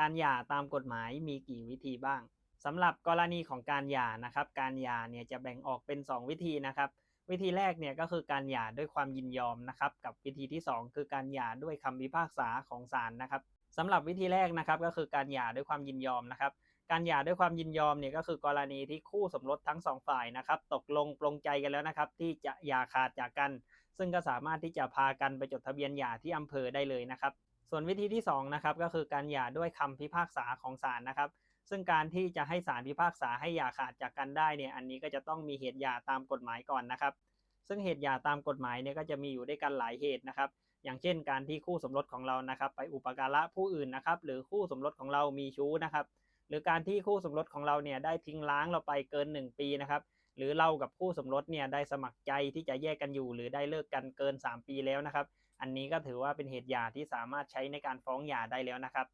การหย่าตามกฎหมายมีกี่วิธีบ้างสำหรับกรณีของการหย่านะครับ การหย่าเนี่ยจะแบ่งออกเป็น 2 วิธีนะครับ วิธีแรกเนี่ยก็คือการหย่าด้วยความยินยอมนะครับ กับวิธีที่ 2 คือการหย่าด้วยคำพิพากษาของศาลนะครับสำหรับวิธีแรกนะครับก็คือการหย่าด้วยความยินยอมนะครับ การหย่าด้วยความยินยอมเนี่ยก็คือกรณีที่คู่สมรสทั้งสองฝ่ายนะครับ ตกลงปรงใจกันแล้วนะครับ ที่จะหย่าขาดจากกัน ซึ่งก็สามารถที่จะพากันไปจดทะเบียนหย่าที่อำเภอได้เลยนะครับ ส่วนวิธีที่2นะครับก็คือการหย่าด้วยคำพิพากษาของศาลนะครับ ซึ่งการที่จะให้ศาลพิพากษาให้หย่าขาดจากกันได้เนี่ยอันนี้ก็จะต้องมีเหตุหย่าตามกฎหมายก่อนนะครับ ซึ่งเหตุหย่าตามกฎหมายเนี่ยก็จะมีอยู่ด้วยกันหลายเหตุนะครับ อย่างเช่น การที่คู่สมรสของเรานะครับ ไปอุปการะผู้อื่นนะครับ หรือคู่สมรสของเรามีชู้นะครับ หรือการที่คู่สมรสของเราเนี่ยได้ทิ้งล้างเราไปเกิน 1 ปีนะครับหรือเรากับคู่สมรสเนี่ยได้สมัครใจที่จะแยกกันอยู่ หรือได้เลิกกันเกิน 3 ปีแล้วนะครับ อันนี้ก็ถือว่าเป็นเหตุหย่าที่สามารถใช้ในการฟ้องหย่าได้แล้วนะครับ